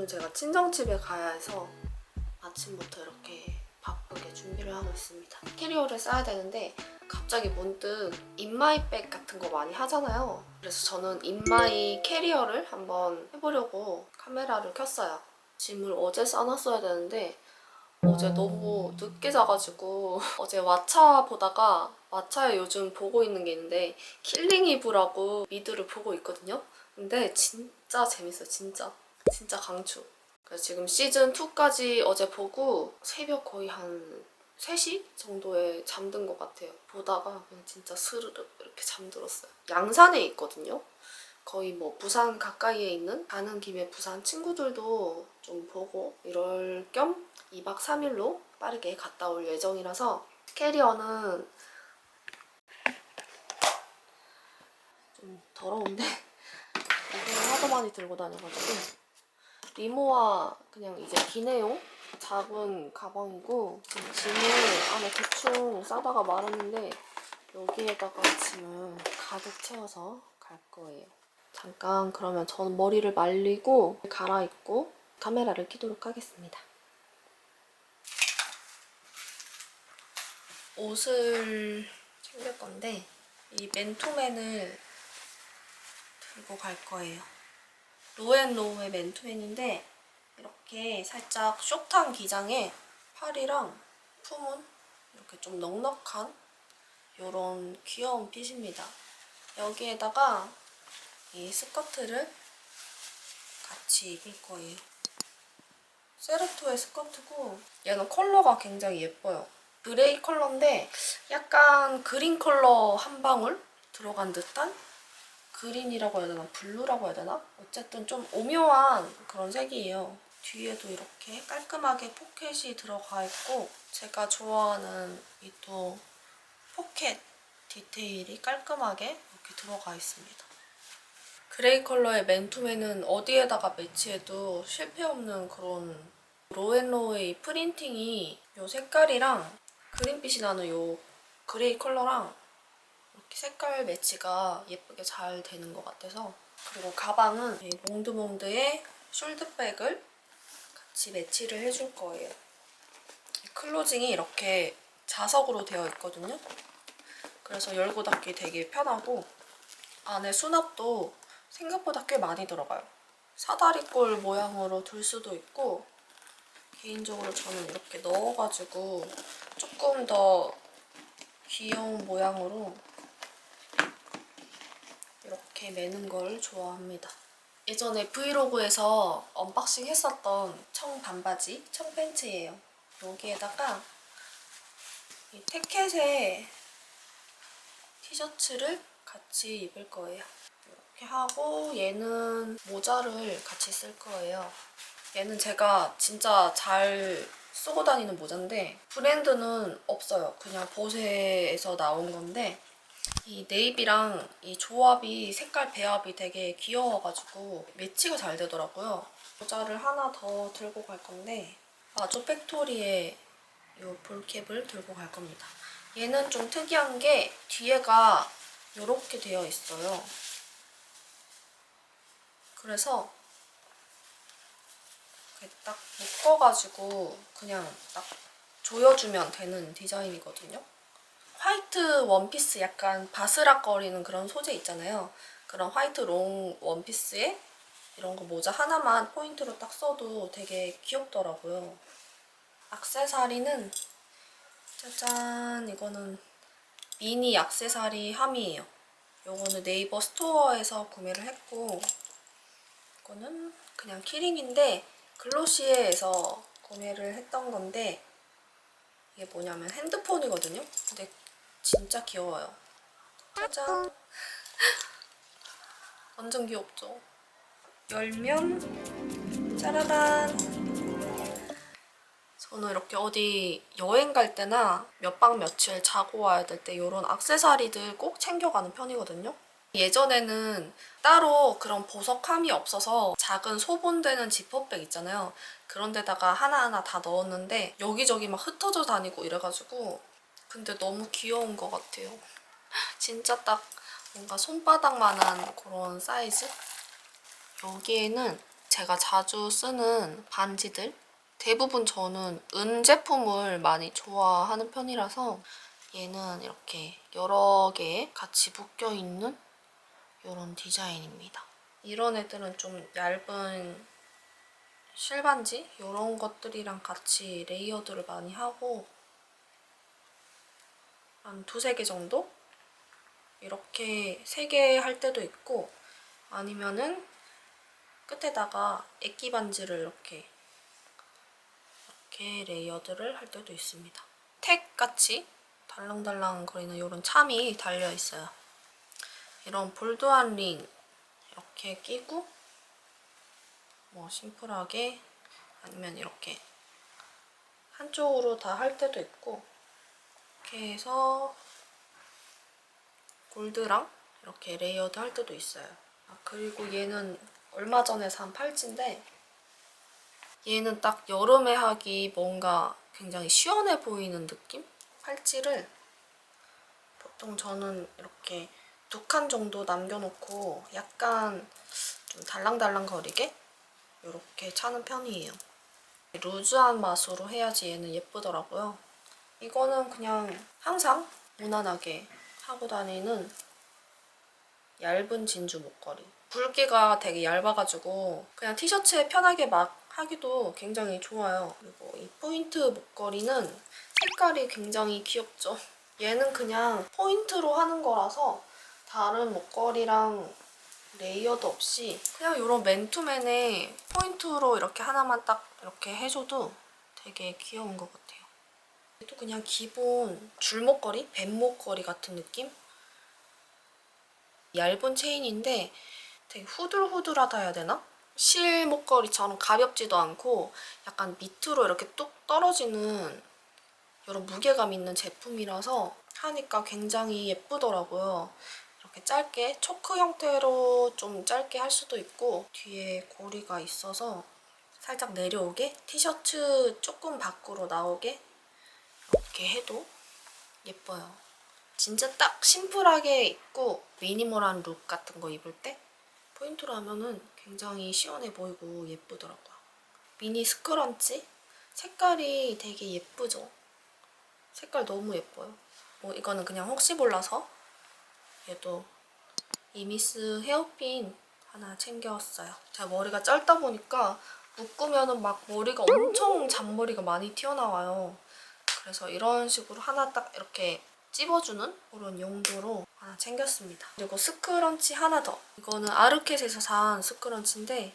오늘 제가 친정집에 가야 해서 아침부터 이렇게 바쁘게 준비를 하고 있습니다. 캐리어를 싸야 되는데 갑자기 문득 인마이백 같은 거 많이 하잖아요. 그래서 저는 인마이 캐리어를 한번 해보려고 카메라를 켰어요. 짐을 어제 싸놨어야 되는데 어제 너무 늦게 자가지고 어제 왓챠 보다가 왓챠에 요즘 보고 있는 게 있는데 킬링 이브라고 미드를 보고 있거든요. 근데 진짜 재밌어요, 진짜. 진짜 강추. 그래서 지금 시즌 2까지 어제 보고 새벽 거의 한 3시 정도에 잠든 것 같아요. 보다가 그냥 진짜 스르르 이렇게 잠들었어요. 양산에 있거든요. 거의 뭐 부산 가까이에 있는 가는 김에 부산 친구들도 좀 보고 이럴 겸 2박 3일로 빠르게 갔다 올 예정이라서 캐리어는 좀 더러운데 이걸 하도 많이 들고 다녀가지고 리모와 그냥 이제 기내용 작은 가방이고 지금 짐을 안에 대충 싸다가 말았는데 여기에다가 짐을 가득 채워서 갈 거예요. 잠깐 그러면 저는 머리를 말리고 갈아입고 카메라를 켜도록 하겠습니다. 옷을 챙길 건데 이 맨투맨을 들고 갈 거예요. 로앤로우의 맨투맨인데 이렇게 살짝 숏한 기장에 팔이랑 품은 이렇게 좀 넉넉한 이런 귀여운 핏입니다. 여기에다가 이 스커트를 같이 입을 거예요. 세르토의 스커트고 얘는 컬러가 굉장히 예뻐요. 그레이 컬러인데 약간 그린 컬러 한 방울 들어간 듯한 그린이라고 해야 되나? 블루라고 해야 되나? 어쨌든 좀 오묘한 그런 색이에요. 뒤에도 이렇게 깔끔하게 포켓이 들어가 있고 제가 좋아하는 이 또 포켓 디테일이 깔끔하게 이렇게 들어가 있습니다. 그레이 컬러의 맨투맨은 어디에다가 매치해도 실패 없는 그런 로앤로우의 이 프린팅이 이 색깔이랑 그린빛이 나는 이 그레이 컬러랑 색깔 매치가 예쁘게 잘 되는 것 같아서 그리고 가방은 이 몽드몽드의 숄드백을 같이 매치를 해줄 거예요. 이 클로징이 이렇게 자석으로 되어 있거든요. 그래서 열고 닫기 되게 편하고 안에 수납도 생각보다 꽤 많이 들어가요. 사다리꼴 모양으로 둘 수도 있고 개인적으로 저는 이렇게 넣어가지고 조금 더 귀여운 모양으로 이렇게 매는 걸 좋아합니다. 예전에 브이로그에서 언박싱 했었던 청 반바지, 청 팬츠예요. 여기에다가 이 태켓의 티셔츠를 같이 입을 거예요. 이렇게 하고 얘는 모자를 같이 쓸 거예요. 얘는 제가 진짜 잘 쓰고 다니는 모자인데 브랜드는 없어요. 그냥 보세에서 나온 건데 이 네이비랑 이 조합이 색깔 배합이 되게 귀여워가지고 매치가 잘 되더라고요. 모자를 하나 더 들고 갈 건데 마조 팩토리의 이 볼캡을 들고 갈 겁니다. 얘는 좀 특이한 게 뒤에가 이렇게 되어 있어요. 그래서 딱 묶어가지고 그냥 딱 조여주면 되는 디자인이거든요. 화이트 원피스 약간 바스락거리는 그런 소재 있잖아요. 그런 화이트 롱 원피스에 이런 거 모자 하나만 포인트로 딱 써도 되게 귀엽더라고요. 악세사리는 짜잔 이거는 미니 악세사리 함이에요. 요거는 네이버 스토어에서 구매를 했고 이거는 그냥 키링인데 글로시에에서 구매를 했던 건데 이게 뭐냐면 핸드폰이거든요. 근데 진짜 귀여워요. 짜잔. 완전 귀엽죠? 열면 짜라란. 저는 이렇게 어디 여행 갈 때나 몇 박 며칠 자고 와야 될 때 이런 악세사리들 꼭 챙겨가는 편이거든요. 예전에는 따로 그런 보석함이 없어서 작은 소분되는 지퍼백 있잖아요. 그런 데다가 하나하나 다 넣었는데 여기저기 막 흩어져 다니고 이래가지고 근데 너무 귀여운 것 같아요. 진짜 딱 뭔가 손바닥만한 그런 사이즈? 여기에는 제가 자주 쓰는 반지들 대부분 저는 은 제품을 많이 좋아하는 편이라서 얘는 이렇게 여러 개 같이 묶여 있는 이런 디자인입니다. 이런 애들은 좀 얇은 실반지 이런 것들이랑 같이 레이어드를 많이 하고 한 두세 개 정도 이렇게 세 개 할 때도 있고 아니면은 끝에다가 액기 반지를 이렇게 이렇게 레이어드를 할 때도 있습니다. 택 같이 달랑달랑 거리는 이런 참이 달려 있어요. 이런 볼드한 링 이렇게 끼고 뭐 심플하게 아니면 이렇게 한쪽으로 다 할 때도 있고 이렇게 해서 골드랑 이렇게 레이어드 할 때도 있어요. 아, 그리고 얘는 얼마 전에 산 팔찌인데 얘는 딱 여름에 하기 뭔가 굉장히 시원해 보이는 느낌? 팔찌를 보통 저는 이렇게 두 칸 정도 남겨놓고 약간 좀 달랑달랑 거리게 이렇게 차는 편이에요. 루즈한 맛으로 해야지 얘는 예쁘더라고요. 이거는 그냥 항상 무난하게 하고 다니는 얇은 진주 목걸이. 굵기가 되게 얇아가지고 그냥 티셔츠에 편하게 막 하기도 굉장히 좋아요. 그리고 이 포인트 목걸이는 색깔이 굉장히 귀엽죠. 얘는 그냥 포인트로 하는 거라서 다른 목걸이랑 레이어드 없이 그냥 이런 맨투맨에 포인트로 이렇게 하나만 딱 이렇게 해줘도 되게 귀여운 것 같아요. 또 그냥 기본 줄목걸이? 뱀목걸이 같은 느낌? 얇은 체인인데 되게 후들후들하다 해야 되나? 실 목걸이처럼 가볍지도 않고 약간 밑으로 이렇게 뚝 떨어지는 이런 무게감 있는 제품이라서 하니까 굉장히 예쁘더라고요. 이렇게 짧게 초크 형태로 좀 짧게 할 수도 있고 뒤에 고리가 있어서 살짝 내려오게 티셔츠 조금 밖으로 나오게 이렇게 해도 예뻐요. 진짜 딱 심플하게 입고 미니멀한 룩 같은 거 입을 때 포인트로 하면은 굉장히 시원해 보이고 예쁘더라고요. 미니 스크런치? 색깔이 되게 예쁘죠? 색깔 너무 예뻐요. 뭐 이거는 그냥 혹시 몰라서 얘도 이미스 헤어핀 하나 챙겨왔어요. 제가 머리가 짧다 보니까 묶으면은 막 머리가 엄청 잔머리가 많이 튀어나와요. 그래서 이런 식으로 하나 딱 이렇게 찝어주는 그런 용도로 하나 챙겼습니다. 그리고 스크런치 하나 더. 이거는 아르켓에서 산 스크런치인데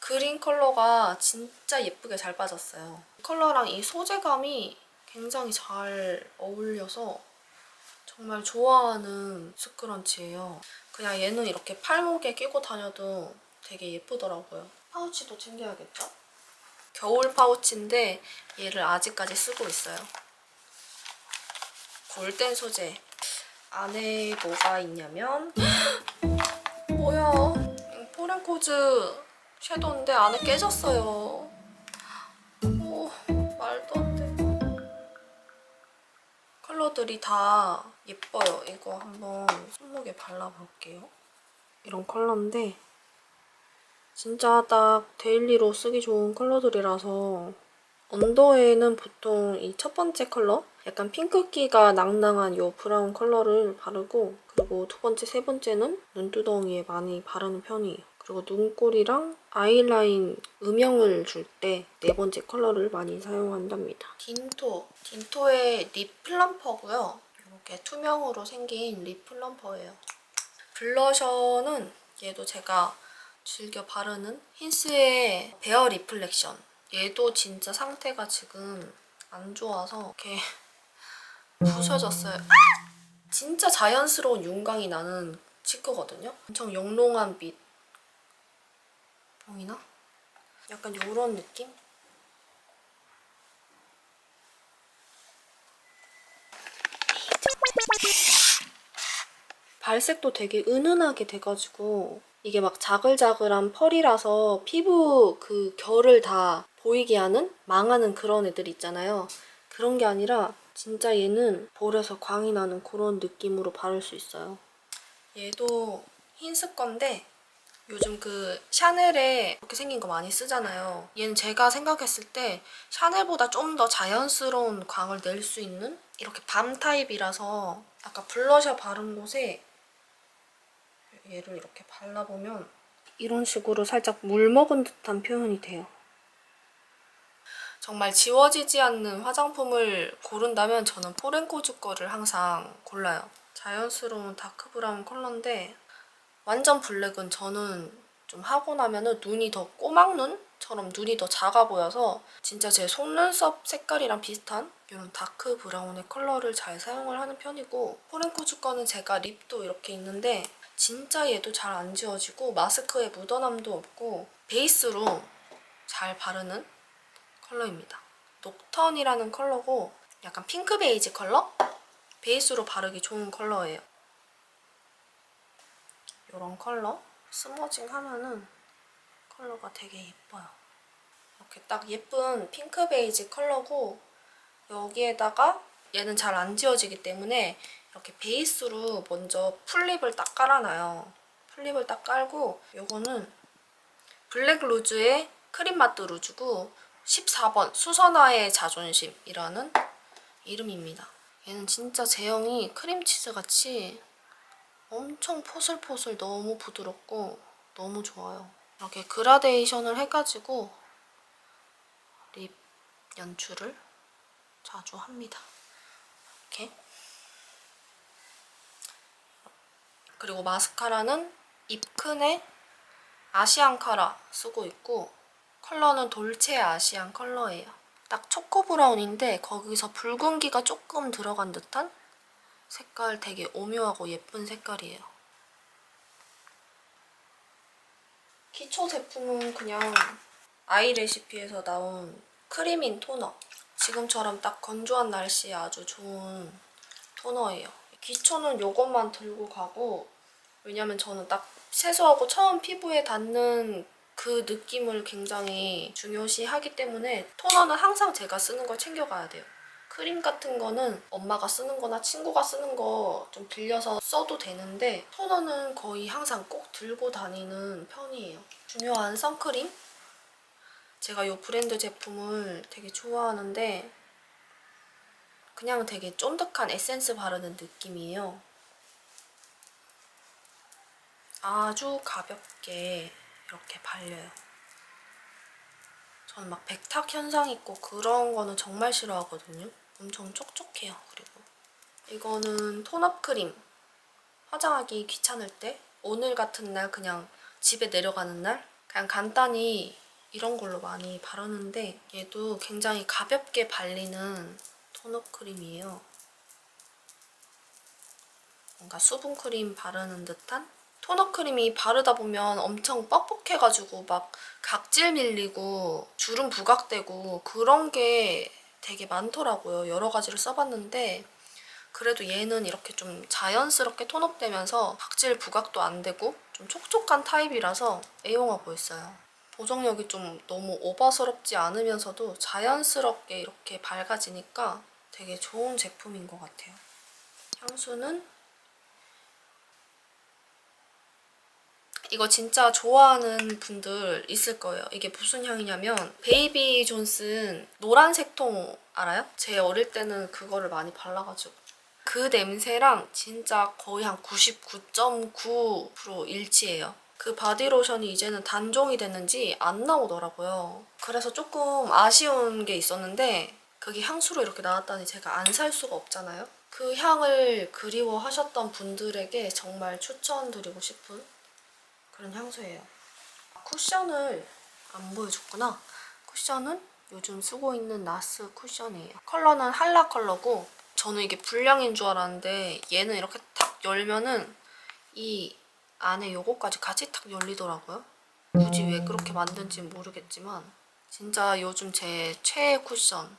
그린 컬러가 진짜 예쁘게 잘 빠졌어요. 이 컬러랑 이 소재감이 굉장히 잘 어울려서 정말 좋아하는 스크런치예요. 그냥 얘는 이렇게 팔목에 끼고 다녀도 되게 예쁘더라고요. 파우치도 챙겨야겠죠? 겨울 파우치인데 얘를 아직까지 쓰고 있어요. 골덴 소재. 안에 뭐가 있냐면 뭐야 포렌코즈 섀도우인데 안에 깨졌어요. 오, 말도 안 돼. 컬러들이 다 예뻐요. 이거 한번 손목에 발라볼게요. 이런 컬러인데 진짜 딱 데일리로 쓰기 좋은 컬러들이라서 언더에는 보통 이 첫 번째 컬러 약간 핑크기가 낭낭한 이 브라운 컬러를 바르고 그리고 두 번째, 세 번째는 눈두덩이에 많이 바르는 편이에요. 그리고 눈꼬리랑 아이라인 음영을 줄 때 네 번째 컬러를 많이 사용한답니다. 딘토. 딘토의 립 플럼퍼고요. 이렇게 투명으로 생긴 립 플럼퍼예요. 블러셔는 얘도 제가 즐겨 바르는 힌스의 베어 리플렉션. 얘도 진짜 상태가 지금 안 좋아서 이렇게 부서졌어요. 아! 진짜 자연스러운 윤광이 나는 치크거든요. 엄청 영롱한 빛. 보이나? 약간 요런 느낌? 발색도 되게 은은하게 돼가지고 이게 막 자글자글한 펄이라서 피부 그 결을 다 보이게 하는 망하는 그런 애들 있잖아요. 그런 게 아니라 진짜 얘는 볼에서 광이 나는 그런 느낌으로 바를 수 있어요. 얘도 흰스 건데 요즘 그 샤넬에 이렇게 생긴 거 많이 쓰잖아요. 얘는 제가 생각했을 때 샤넬보다 좀 더 자연스러운 광을 낼 수 있는 이렇게 밤 타입이라서 아까 블러셔 바른 곳에 얘를 이렇게 발라보면 이런 식으로 살짝 물 먹은 듯한 표현이 돼요. 정말 지워지지 않는 화장품을 고른다면 저는 포렌코즈 거를 항상 골라요. 자연스러운 다크 브라운 컬러인데 완전 블랙은 저는 좀 하고 나면은 눈이 더 꼬막눈처럼 눈이 더 작아 보여서 진짜 제 속눈썹 색깔이랑 비슷한 이런 다크 브라운의 컬러를 잘 사용을 하는 편이고 포렌코즈 거는 제가 립도 이렇게 있는데 진짜 얘도 잘 안 지워지고 마스크에 묻어남도 없고 베이스로 잘 바르는 컬러입니다. 녹턴이라는 컬러고 약간 핑크 베이지 컬러? 베이스로 바르기 좋은 컬러예요. 이런 컬러 스머징 하면은 컬러가 되게 예뻐요. 이렇게 딱 예쁜 핑크 베이지 컬러고 여기에다가 얘는 잘 안 지워지기 때문에 이렇게 베이스로 먼저 풀립을 딱 깔아놔요. 풀립을 딱 깔고 요거는 블랙 루즈의 크림 마트 루즈고 14번 수선화의 자존심이라는 이름입니다. 얘는 진짜 제형이 크림치즈 같이 엄청 포슬포슬 너무 부드럽고 너무 좋아요. 이렇게 그라데이션을 해가지고 립 연출을 자주 합니다. 이렇게. 그리고 마스카라는 입큰의 아시안 카라 쓰고 있고 컬러는 돌체 아시안 컬러예요. 딱 초코 브라운인데 거기서 붉은기가 조금 들어간 듯한 색깔 되게 오묘하고 예쁜 색깔이에요. 기초 제품은 그냥 아이 레시피에서 나온 크림인 토너. 지금처럼 딱 건조한 날씨에 아주 좋은 토너예요. 기초는 이것만 들고 가고 왜냐면 저는 딱 세수하고 처음 피부에 닿는 그 느낌을 굉장히 중요시 하기 때문에 토너는 항상 제가 쓰는 걸 챙겨가야 돼요. 크림 같은 거는 엄마가 쓰는 거나 친구가 쓰는 거 좀 빌려서 써도 되는데 토너는 거의 항상 꼭 들고 다니는 편이에요. 중요한 선크림? 제가 이 브랜드 제품을 되게 좋아하는데 그냥 되게 쫀득한 에센스 바르는 느낌이에요. 아주 가볍게 이렇게 발려요. 저는 막 백탁 현상 있고 그런 거는 정말 싫어하거든요. 엄청 촉촉해요. 그리고 이거는 톤업 크림. 화장하기 귀찮을 때 오늘 같은 날 그냥 집에 내려가는 날 그냥 간단히 이런 걸로 많이 바르는데 얘도 굉장히 가볍게 발리는 톤업 크림이에요. 뭔가 수분 크림 바르는 듯한 토너 크림이 바르다 보면 엄청 뻑뻑해가지고 막 각질 밀리고 주름 부각되고 그런 게 되게 많더라고요. 여러 가지를 써봤는데 그래도 얘는 이렇게 좀 자연스럽게 톤업되면서 각질 부각도 안 되고 좀 촉촉한 타입이라서 애용하고 있어요. 보정력이 좀 너무 오버스럽지 않으면서도 자연스럽게 이렇게 밝아지니까 되게 좋은 제품인 것 같아요. 향수는 이거 진짜 좋아하는 분들 있을 거예요. 이게 무슨 향이냐면 베이비 존슨 노란색 통 알아요? 제 어릴 때는 그거를 많이 발라가지고 그 냄새랑 진짜 거의 한 99.9% 일치해요. 그 바디로션이 이제는 단종이 됐는지 안 나오더라고요. 그래서 조금 아쉬운 게 있었는데 그게 향수로 이렇게 나왔다니 제가 안 살 수가 없잖아요. 그 향을 그리워하셨던 분들에게 정말 추천드리고 싶은 그런 향수예요. 쿠션을 안 보여줬구나. 쿠션은 요즘 쓰고 있는 나스 쿠션이에요. 컬러는 한라 컬러고 저는 이게 불량인 줄 알았는데 얘는 이렇게 탁 열면은 이 안에 요거까지 같이 탁 열리더라고요. 굳이 왜 그렇게 만든지 모르겠지만 진짜 요즘 제 최애 쿠션.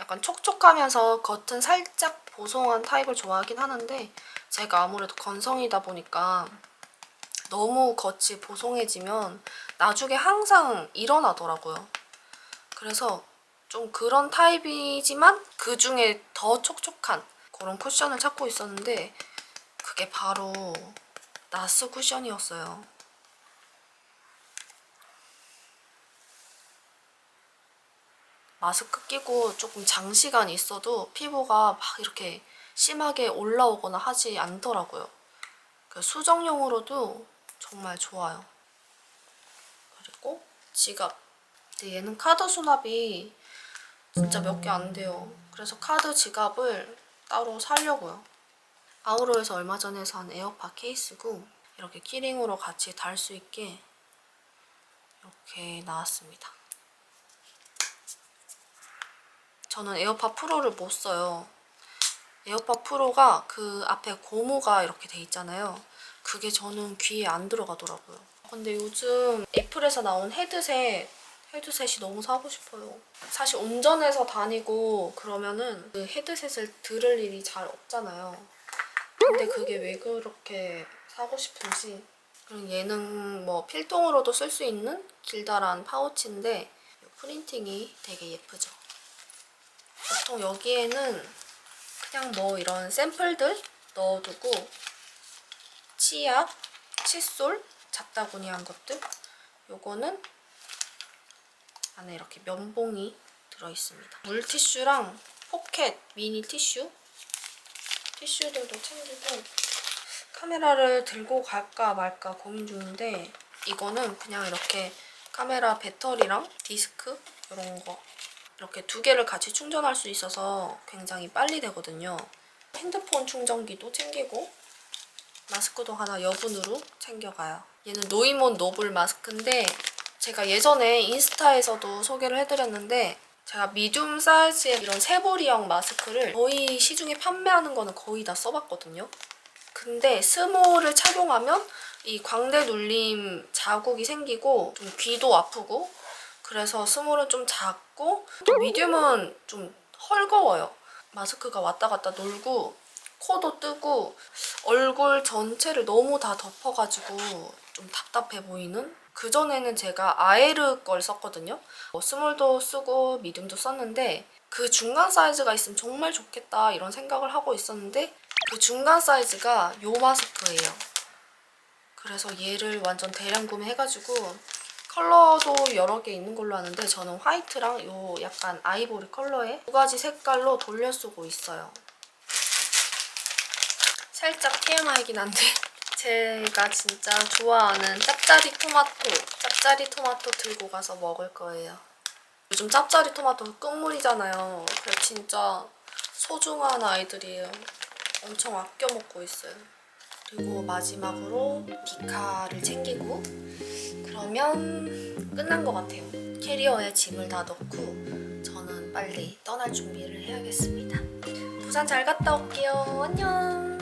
약간 촉촉하면서 겉은 살짝 보송한 타입을 좋아하긴 하는데 제가 아무래도 건성이다 보니까 너무 겉이 보송해지면 나중에 항상 일어나더라고요. 그래서 좀 그런 타입이지만 그 중에 더 촉촉한 그런 쿠션을 찾고 있었는데 그게 바로 나스 쿠션이었어요. 마스크 끼고 조금 장시간 있어도 피부가 막 이렇게 심하게 올라오거나 하지 않더라고요. 그 수정용으로도 정말 좋아요. 그리고 지갑. 근데 얘는 카드 수납이 진짜 몇 개 안 돼요. 그래서 카드 지갑을 따로 사려고요. 아우로에서 얼마 전에 산 에어팟 케이스고 이렇게 키링으로 같이 달 수 있게 이렇게 나왔습니다. 저는 에어팟 프로를 못 써요. 에어팟 프로가 그 앞에 고무가 이렇게 돼 있잖아요. 그게 저는 귀에 안 들어가더라고요. 근데 요즘 애플에서 나온 헤드셋 헤드셋이 너무 사고 싶어요. 사실 운전해서 다니고 그러면은 그 헤드셋을 들을 일이 잘 없잖아요. 근데 그게 왜 그렇게 사고 싶은지. 그리고 얘는 뭐 필통으로도 쓸 수 있는 길다란 파우치인데 프린팅이 되게 예쁘죠. 보통 여기에는 그냥 뭐 이런 샘플들 넣어두고 치약, 칫솔, 잡다구니한 것들 요거는 안에 이렇게 면봉이 들어있습니다. 물티슈랑 포켓 미니 티슈 티슈들도 챙기고 카메라를 들고 갈까 말까 고민 중인데 이거는 그냥 이렇게 카메라 배터리랑 디스크 이런 거 이렇게 두 개를 같이 충전할 수 있어서 굉장히 빨리 되거든요. 핸드폰 충전기도 챙기고 마스크도 하나 여분으로 챙겨가요. 얘는 노이몬 노블 마스크인데 제가 예전에 인스타에서도 소개를 해드렸는데 제가 미디움 사이즈의 이런 세보리형 마스크를 거의 시중에 판매하는 거는 거의 다 써봤거든요. 근데 스몰을 착용하면 이 광대 눌림 자국이 생기고 좀 귀도 아프고 그래서 스몰은 좀작 고 또 미디움은 좀 헐거워요. 마스크가 왔다 갔다 놀고 코도 뜨고 얼굴 전체를 너무 다 덮어가지고 좀 답답해 보이는 그전에는 제가 아에르 걸 썼거든요. 뭐 스몰도 쓰고 미디움도 썼는데 그 중간 사이즈가 있으면 정말 좋겠다 이런 생각을 하고 있었는데 그 중간 사이즈가 요 마스크예요. 그래서 얘를 완전 대량 구매해가지고 컬러도 여러 개 있는 걸로 아는데 저는 화이트랑 요 약간 아이보리 컬러의 두 가지 색깔로 돌려 쓰고 있어요. 살짝 TMI이긴 한데 제가 진짜 좋아하는 짭짜리 토마토 짭짜리 토마토 들고 가서 먹을 거예요. 요즘 짭짜리 토마토 끝물이잖아요. 그래서 진짜 소중한 아이들이에요. 엄청 아껴 먹고 있어요. 그리고 마지막으로 디카를 챙기고 그러면 끝난 것 같아요. 캐리어에 짐을 다 넣고 저는 빨리 떠날 준비를 해야겠습니다. 부산 잘 갔다 올게요. 안녕.